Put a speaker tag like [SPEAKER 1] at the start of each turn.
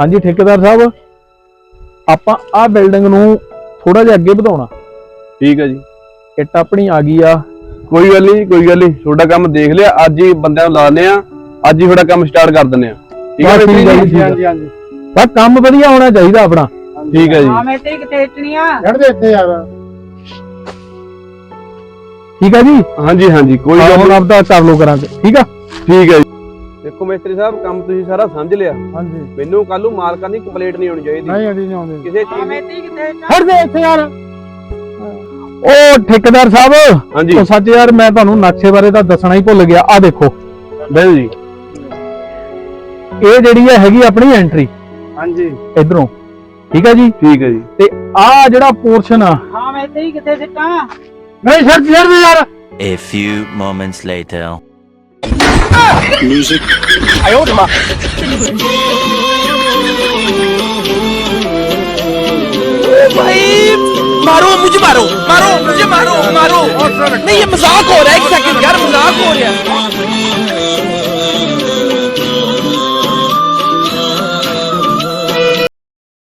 [SPEAKER 1] ਹਾਂਜੀ ਠੇਕੇਦਾਰ ਸਾਹਿਬ ਆਪਾਂ ਆ ਬਿਲਡਿੰਗ ਨੂੰ ਥੋੜਾ ਜਿਹਾ ਅੱਗੇ ਵਧਾਉਣਾ।
[SPEAKER 2] ਠੀਕ ਹੈ ਜੀ।
[SPEAKER 1] ਇੱਟ ਆਪਣੀ ਆ ਗਈ ਆ।
[SPEAKER 2] ਕੋਈ ਗੱਲ ਨਹੀਂ ਕੋਈ ਗੱਲ ਨਹੀਂ। ਤੁਹਾਡਾ ਕੰਮ ਦੇਖ ਲਿਆ ਅੱਜ ਹੀ ਬੰਦਿਆਂ ਨੂੰ ਲਾਣੇ ਆ ਅੱਜ ਹੀ ਤੁਹਾਡਾ ਕੰਮ ਸਟਾਰਟ ਕਰ ਦਿੰਦੇ ਆ ਠੀਕ ਹੈ
[SPEAKER 1] ਠੀਕ ਜੀ।
[SPEAKER 3] ਹਾਂਜੀ ਹਾਂਜੀ।
[SPEAKER 1] ਬਸ ਕੰਮ ਵਧੀਆ ਹੋਣਾ ਚਾਹੀਦਾ ਆਪਣਾ।
[SPEAKER 2] ਠੀਕ ਹੈ ਜੀ।
[SPEAKER 4] ਹਾਂ ਮੈਂ ਤੇ ਕਿਤੇ ਇਟਣੀਆਂ
[SPEAKER 3] ਛੱਡ ਦੇ ਇੱਥੇ ਯਾਰ।
[SPEAKER 1] ਠੀਕ ਹੈ ਜੀ?
[SPEAKER 2] ਹਾਂਜੀ ਹਾਂਜੀ ਕੋਈ
[SPEAKER 1] ਆਹ
[SPEAKER 2] ਗੱਲ
[SPEAKER 1] ਹੁਣ
[SPEAKER 2] ਨਹੀਂ।
[SPEAKER 1] ਆਪਦਾ ਕਰ ਲੋ ਕਰਾਂਗੇ। ਠੀਕ ਆ?
[SPEAKER 2] ਠੀਕ ਹੈ ਜੀ। ਦੇਖੋ ਮਿਸਤਰੀ ਸਾਹਿਬ ਕੰਮ ਤੁਸੀਂ ਸਾਰਾ ਸਮਝ ਲਿਆ।
[SPEAKER 3] ਹਾਂਜੀ।
[SPEAKER 2] ਮੈਨੂੰ ਕੱਲ ਨੂੰ ਮਾਲਕਾਂ ਦੀ ਕੰਪਲੇਂਟ ਨਹੀਂ ਹੋਣੀ ਚਾਹੀਦੀ।
[SPEAKER 3] ਨਹੀਂ ਆਦੀ ਨਹੀਂ ਆਉਂਦੇ
[SPEAKER 2] ਕਿਸੇ
[SPEAKER 4] ਹਾਂ
[SPEAKER 2] ਚੀਜ਼
[SPEAKER 4] ਮੈਂ
[SPEAKER 2] ਦੀ
[SPEAKER 4] ਤੇ ਕਿਤੇ
[SPEAKER 3] ਛੱਡ ਦੇ ਇੱਥੇ ਯਾਰ।
[SPEAKER 1] ਉਹ ਠੇਕੇਦਾਰ ਸਾਹਿਬ
[SPEAKER 2] ਹਾਂਜੀ।
[SPEAKER 1] ਉਹ ਸੱਚ ਯਾਰ ਮੈਂ ਤੁਹਾਨੂੰ ਨਕਸ਼ੇ ਬਾਰੇ ਤਾਂ ਦੱਸਣਾ ਹੀ ਭੁੱਲ ਗਿਆ। ਆ ਦੇਖੋ।
[SPEAKER 2] ਬਿਲ ਜੀ।
[SPEAKER 1] ਇਹ ਜਿਹੜੀ ਹੈ ਹੈਗੀ ਆਪਣੀ ਐਂਟਰੀ
[SPEAKER 3] ਹਾਂਜੀ।
[SPEAKER 1] ਇਧਰੋਂ। ਠੀਕ ਹੈ ਜੀ?
[SPEAKER 2] ਠੀਕ ਹੈ ਜੀ।
[SPEAKER 1] ਤੇ ਆ ਜਿਹੜਾ ਪੋਰਸ਼ਨ ਆ।
[SPEAKER 4] ਹਾਂ ਮੈਂ ਤੇ ਕਿਤੇ ਸਿੱਟਾਂ।
[SPEAKER 3] ਨਹੀਂ ਛੱਡ ਛੱਡ ਦੇ ਯਾਰ
[SPEAKER 5] A few moments later.
[SPEAKER 6] भाई मारो मुझे मारो मारो मुझे मारो मारो नहीं ये मजाक हो रहा है एक सेकंड यार मजाक हो रहा है